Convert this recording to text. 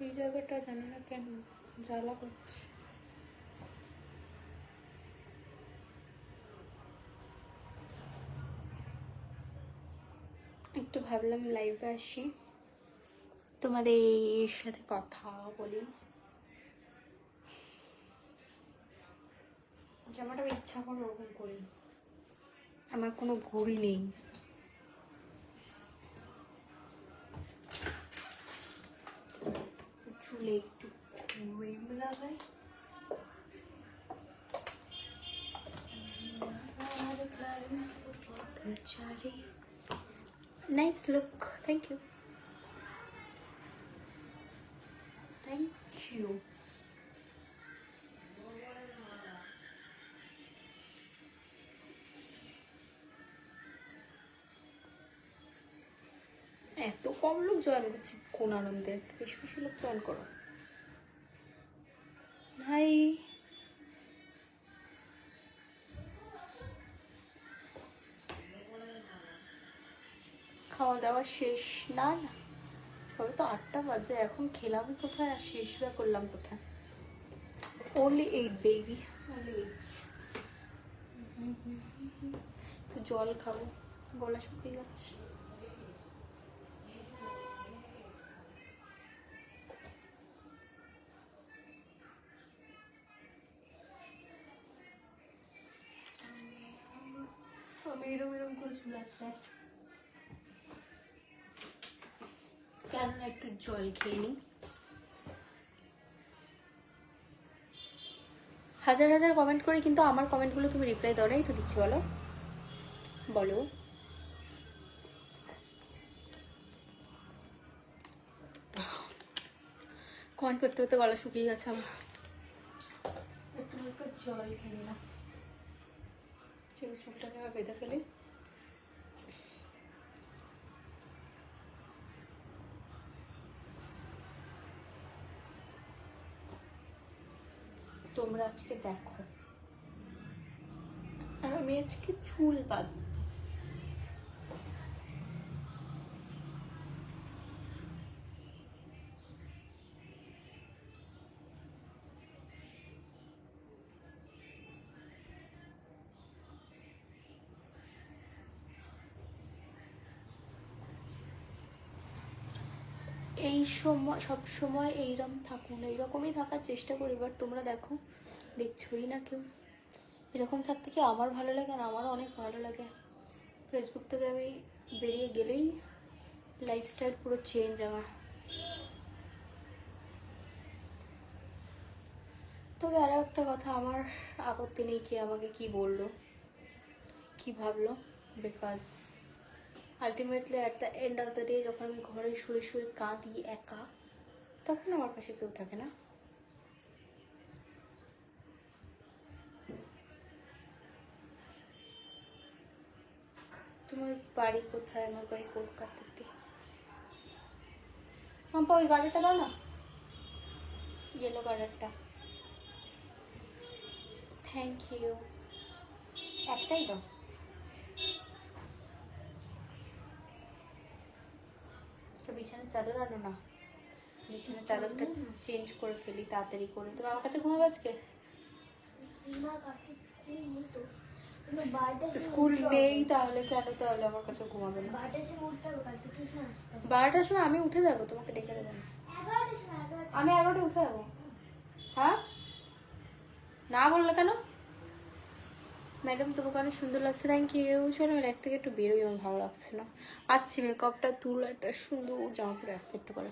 এই জায়গাটা জানি না কেন? জ্বালা করছে। একটু ভাবলাম লাইভে আসি। তোমাদের সাথে কথা বলি। জামাটা ইচ্ছা করে ওরকম করি আমার কোনো ভুড়ি নেই। চুলে একটু ক্রিম লাগাই nice look thank you thank you এত কম লোক জয়েন করছে, কোন আনন্দে? একটু বেশি বেশি লোক জয়েন করো। হাই খাওয়া দাওয়া শেষ? না না। সবে তো আটটা বাজে, এখন খেলাম কোথায় আর শেষ বা করলাম কোথায়? Only eight baby only eight একটু জল খাব, গলা শুকিয়ে যাচ্ছে। এরম এরম করে চুল আছে কেন না একটু জল খেয়ে নিই। হাজার হাজার কমেন্ট করে কিন্তু আমার কমেন্টগুলো তুমি রিপ্লাই দাও নাই, তো দিচ্ছি বলো। বলো। কমেন্ট করতে করতে গলা শুকিয়ে গেছে আমার। একটু জল খেয়ে নিলাম চলো চুলটাকে আবার বেঁধে ফেলি। তোমরা আজকে দেখো। আর আমি আজকে চুল বাঁধ এই সময়, সব সময় এইরকম থাকুন, এইরকমই থাকার চেষ্টা করি বাট তোমরা দেখো, দেখছোই না কেউ। এরকম থাকতে কি আমার ভালো লাগে আর আমারও অনেক ভালো লাগে। ফেসবুক থেকে আমি বেরিয়ে গেলেই লাইফস্টাইল পুরো চেঞ্জ আমার। তবে আরও একটা কথা, আমার আপত্তি নেই কে আমাকে কি বলল, কি ভাবলো because ultimately at the end of the day যখন আমি ঘরে শুয়ে শুয়ে কাঁদি একা, তখন আমার পাশে কেউ থাকে না। তোমার বাড়ি কোথায়? আমার বাড়ি কলকাতাতে। মাম্পা, ওই গাড়িটা দাও না। ইয়েলো কালারটা থ্যাংক ইউ একটাই দাও তো বিছানার চাদর আনো না। বিছানার চাদরটা চেঞ্জ করে ফেলি তাড়াতাড়ি করে। তুমি আমার কাছে ঘুমাবে আজকে? স্কুল নেই তাহলে কেন তাহলে আমার কাছে ঘুমাবে না? বারোটার সময় আমি উঠে যাব তোমাকে ডেকে দেবো না। আমি এগারোটা উঠে যাব? হ্যাঁ? না বললে কেন? ম্যাডাম, তোমাকে অনেক সুন্দর লাগছে। থ্যাংক ইউ শোনো আমি লাইফ থেকে একটু বেরোই, আমার ভালো লাগছে না। আসছি মেকআপটা তুল একটা সুন্দর জামা পরে আসছে, একটু করে